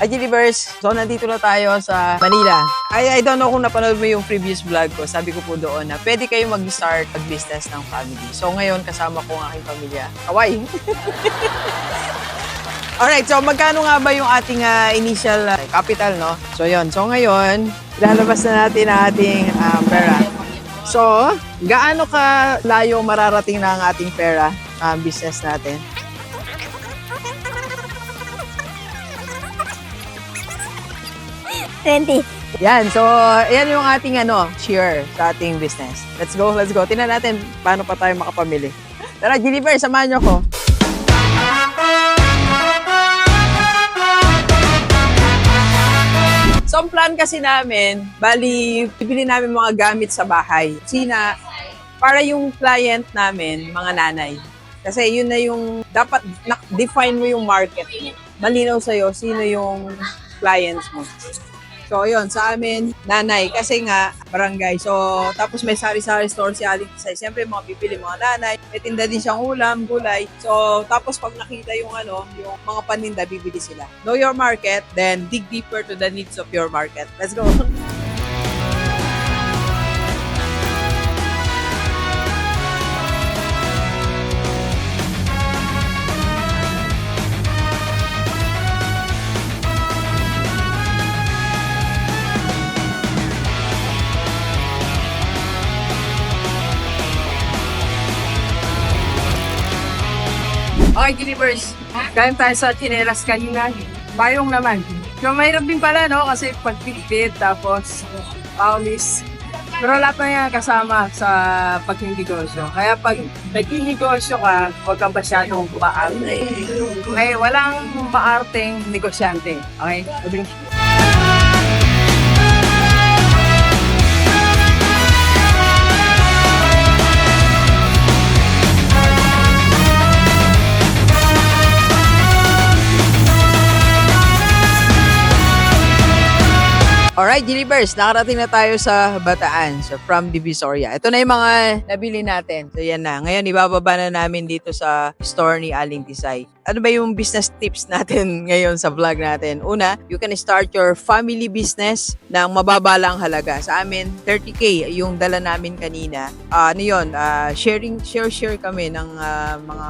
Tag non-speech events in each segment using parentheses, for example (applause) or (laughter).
Hi, Gilivers! So, nandito na tayo sa Manila. I, I don't know kung napanood mo yung previous vlog ko. Sabi ko po doon na pwede kayo mag-start mag-business ng family. So, ngayon, kasama ko ang aking pamilya. Kaway! (laughs) Alright, so magkano nga ba yung ating ah, initial ah, capital, no? So, yon So, ngayon, lalabas na natin ang ating ah, pera. So, gaano ka layo mararating na ang ating pera, ang business natin? Twenty. Yan, so yan yung ating ano, share sa ating business. Let's go, let's go. Tingnan natin paano pa tayo makapamili. Tara, Gilliver, samahan niyo ko. So, ang plan kasi namin, bali, bibili namin mga gamit sa bahay. Sina, para yung client namin, mga nanay. Kasi yun na yung, dapat na- define mo yung market. Malinaw sa'yo, sino yung clients mo. So, yun, sa amin, nanay. Kasi nga, barangay. So, tapos may sari-sari store si Aling Tisay. Siyempre, mga pipili, mga nanay. May tinda din siyang ulam, gulay. So, tapos pag nakita yung ano, yung mga paninda, bibili sila. Know your market, then dig deeper to the needs of your market. Let's go. (laughs) Okay, Gilivers. Kain tayo sa chinelas kanina. Bayong naman. Yung mahirap din pala, no? Kasi pagpipit, tapos paulis. Pero lahat na yan kasama sa pagninegosyo. Kaya pag nagninegosyo ka, huwag kang masyadong maarte. Okay, walang maarteng negosyante. Okay? Alright, Gilibers, nakarating na tayo sa Bataan, so from Divisoria. Ito na yung mga nabili natin. So yan na. Ngayon, ibababa na namin dito sa store ni Aling Tisay. Ano ba yung business tips natin (laughs) ngayon sa vlog natin? Una, you can start your family business ng mababa lang halaga. Sa amin, 30k yung dala namin kanina. Ah, ano yun, ah, sharing, share-share kami ng ah, mga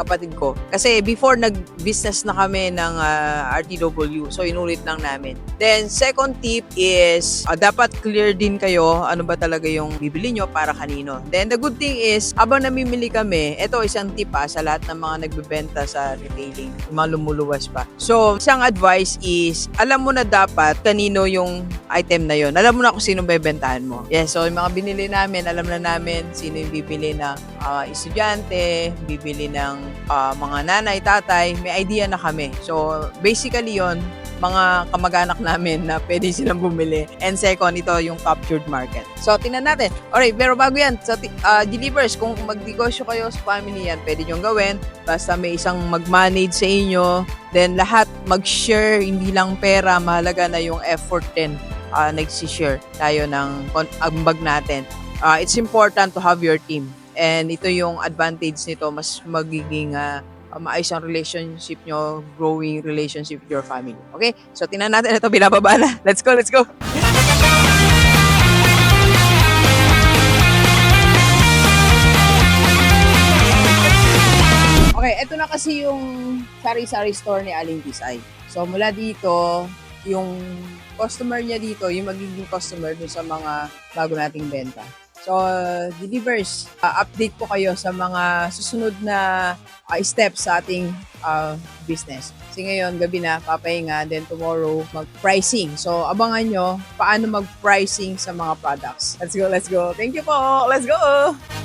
kapatid ko. Kasi before nag-business na kami ng ah, RTW, so inulit lang namin. Then, second tip is, ah, dapat clear din kayo ano ba talaga yung bibili nyo para kanino. Then, the good thing is, habang namimili kami, ito isang tip ah, sa lahat ng mga nagbebenta sa retailing, yung mga lumuluwas pa. So, isang advice is, alam mo na dapat kanino yung item na yon. Alam mo na kung sino bebentahan mo. Yes, so yung mga binili namin, alam na namin sino yung bibili ng ah, estudyante, bibili ng ah, mga nanay, tatay, may idea na kami. So, basically yon mga kamag-anak namin na pwede silang bumili. And second, ito yung captured market. So, tingnan natin. Alright, pero bago yan, sa ti- ah, delivers, kung magnegosyo kayo sa family yan, pwede nyo gawin. Basta may isang mag-manage sa inyo. Then, lahat mag-share, hindi lang pera. Mahalaga na yung effort din. Uh, nagsishare tayo ng ambag natin. Ah, it's important to have your team. And ito yung advantage nito, mas magiging ah, uh, maayos ang relationship nyo, growing relationship with your family. Okay? So, tingnan natin ito, binababa na. (laughs) Let's go, let's go! Okay, ito na kasi yung sari-sari store ni Aling Tisay. So, mula dito, yung customer niya dito, yung magiging customer dun sa mga bago nating benta. So, delivers, uh, update ko kayo sa mga susunod na uh, steps sa ating uh, business. Kasi ngayon, gabi na, papahinga, then tomorrow, mag-pricing. So, abangan nyo paano mag-pricing sa mga products. Let's go, let's go. Thank you po. Let's go!